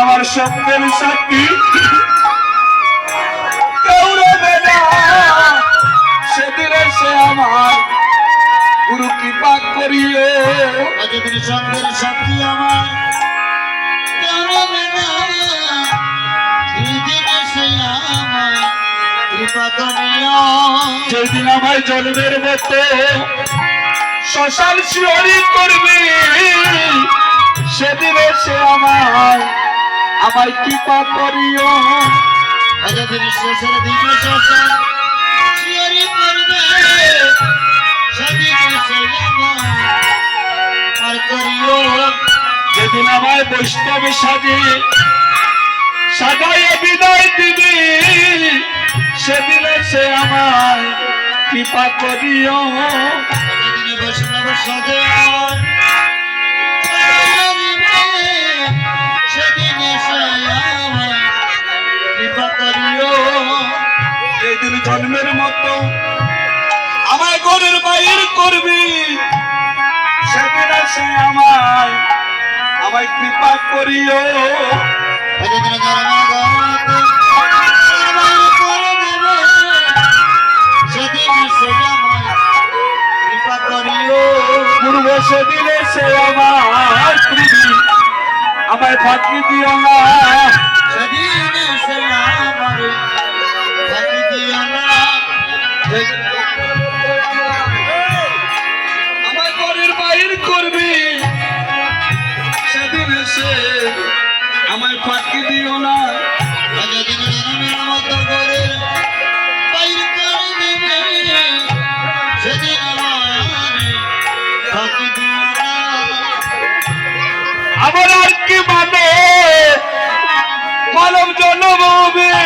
আমার সত্যের সাক্ষী কেউ রবে না সেদিনে সে আমার গুরু কৃপা করিও আজকের সঙ্গের সাথী আমার কেউ রবে না। এই সে আমার কৃপা করিও। যেদিন আমায় জন্মের মতো শ্মশান শিহরি করবি আমায় কৃপা করিও শেষের আমার পার করিও। যেদিন আমায় বৈষ্ণব সাজে বিদায় দিবি সেদিনে সে আমায় কৃপা করিও বৈষ্ণব সাজে যেদিন জন্মের মতো। আমায় ঘরের বাইর করবি সেদিন সে আমায় আমায় কৃপা করিও। সেদিনে সেদিনে সে আমার কৃপা করিও পূর্ব সেদিনে সে আমার আমায় ফাঁকি দিও না। সেদিনে সে আমার আমায় ঘরের বাইর করবি। সেদিন সে আমায় ফাঁকি দিও না। মতো করে বাইর করে সেদিন আমার আমার আর কি মানে? মানব জন্মভূমি।